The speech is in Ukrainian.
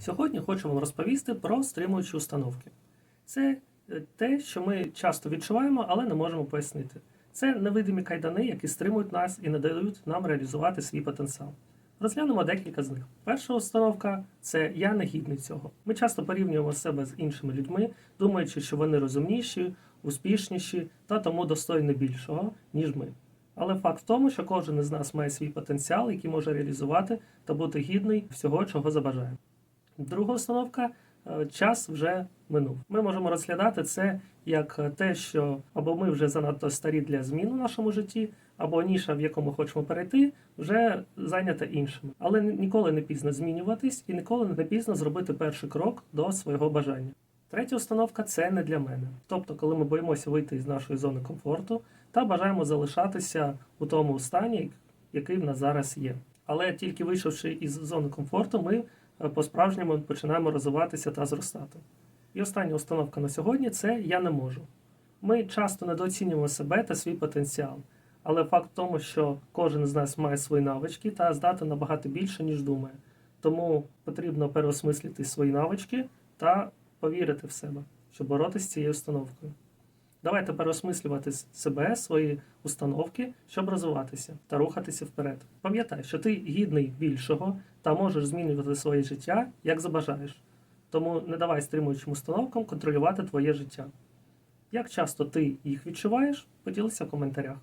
Сьогодні хочу вам розповісти про стримуючі установки. Це е, те, що ми часто відчуваємо, але не можемо пояснити. Це невидимі кайдани, які стримують нас і не дають нам реалізувати свій потенціал. Розглянемо декілька з них. Перша установка це я не гідний цього. Ми часто порівнюємо себе з іншими людьми, думаючи, що вони розумніші, успішніші та тому достойні більшого, ніж ми. Але факт в тому, що кожен із нас має свій потенціал, який може реалізувати та бути гідний всього, чого забажає. Друга установка е, час вже минув. Ми можемо розглядати це як е, те, що або ми вже занадто старі для змін у нашому житті, або ніша, в якому хочемо перейти, вже зайнята іншими. Але ніколи не пізно змінюватись і ніколи не пізно зробити перший крок до свого бажання. Третя установка це не для мене. Тобто, коли ми боїмося вийти з нашої зони комфорту та бажаємо залишатися у тому стані, який в нас зараз є. Але тільки вийшовши із зони комфорту, ми по-справжньому починаємо розвиватися та зростати. І остання установка на сьогодні це я не можу. Ми часто недооцінюємо себе та свій потенціал, але факт в тому, що кожен з нас має свої навички та здатен набагато більше, ніж думає. Тому потрібно переосмислити свої навички та повірити в себе, щоб боротися з цією установкою. Давайте переосмислювати себе, свої установки, щоб розвиватися та рухатися вперед. Пам'ятай, що ти гідний більшого та можеш змінювати своє життя, як забажаєш. Тому не давай стримуючим установкам контролювати твоє життя. Як часто ти їх відчуваєш, поділися в коментарях.